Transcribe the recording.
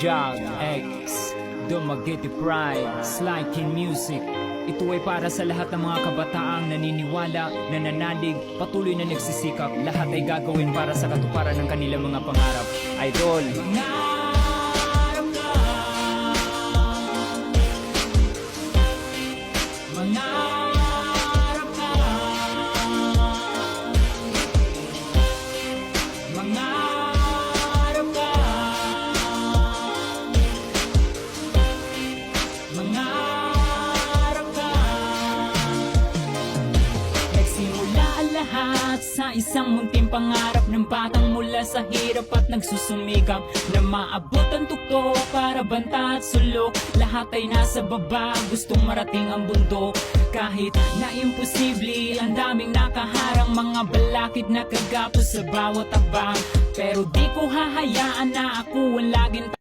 Jag X. Dumaguete Pride Slykin Music. Ito ay para sa lahat ng mga kabataang naniniwala, nananalig, patuloy na nagsisikap. Lahat ay gagawin para sa katuparan ng kanilang mga pangarap. Idol. Mangarap Mangarap ka. Nagsimula ang lahat sa isang munting pangarap ng batang mula sa hirap at nagsusumikap na maabot ang tukto para banta at sulok lahat ay nasa baba gustong marating ang bundok kahit na imposible ang daming nakaharang mga balakid na kagapos sa bawat abang pero di ko hahayaan na ako ang laging